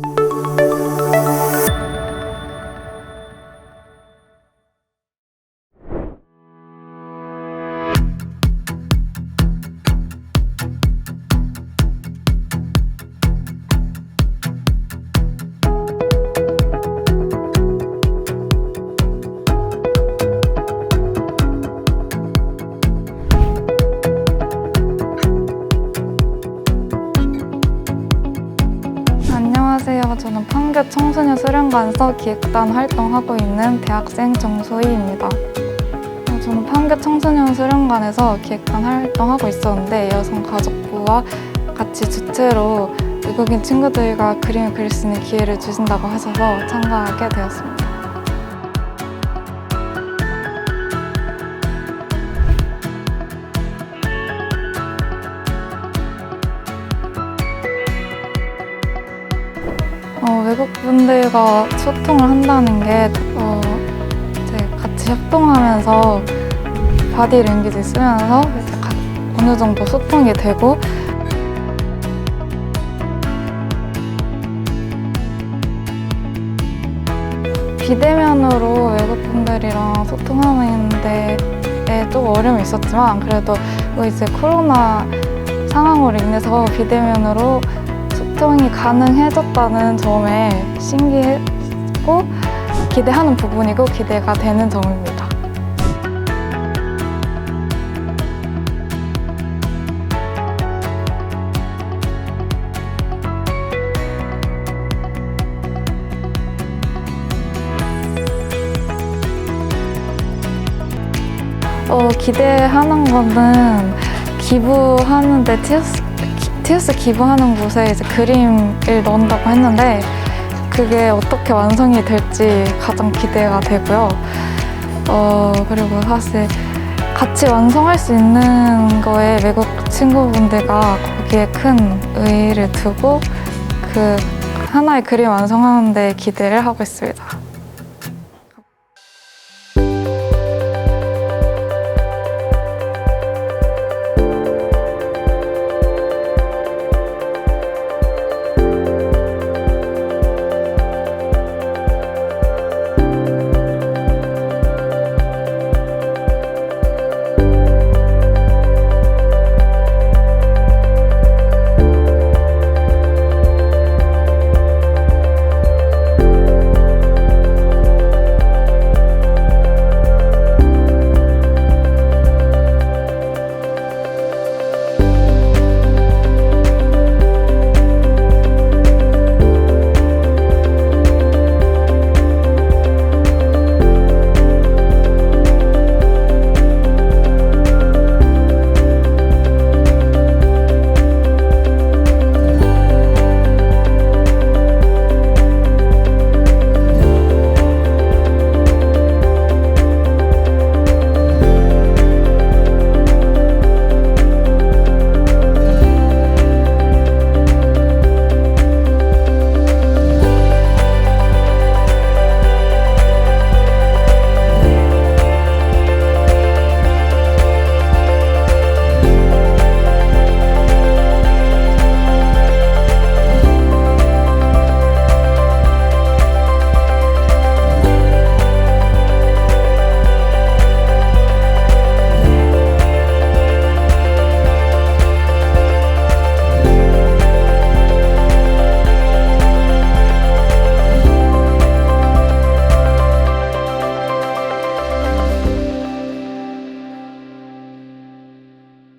Música 저는 판교 청소년 수련관에서 기획단 활동하고 있는 대학생 정소희입니다. 어, 저는 판교 청소년 수련관에서 기획단 활동하고 있었는데 여성가족부와 같이 주체로 외국인 친구들과 그림을 그릴 수 있는 기회를 주신다고 하셔서 참가하게 되었습니다. 외국 분들과 소통을 한다는 게 어, 이제 같이 협동하면서 바디 랭귀지 쓰면서 어느 정도 소통이 되고. 비대면으로 외국 분들이랑 소통하는데 좀 어려움이 있었지만 그래도 이제 코로나 상황으로 인해서 비대면으로 소통이 가능해졌다는 점에 신기했고 기대하는 부분이고 기대가 되는 점입니다. 어, 기대하는 거는 기부하는데 기- 티어스 기부하는 곳에 이제 그림을 넣는다고 했는데 그게 어떻게 완성이 될지 가장 기대가 되고요. 어, 그리고 사실 같이 완성할 수 있는 거에 외국 친구분들과 거기에 큰 의의를 두고 그 하나의 그림 완성하는 데 기대를 하고 있습니다.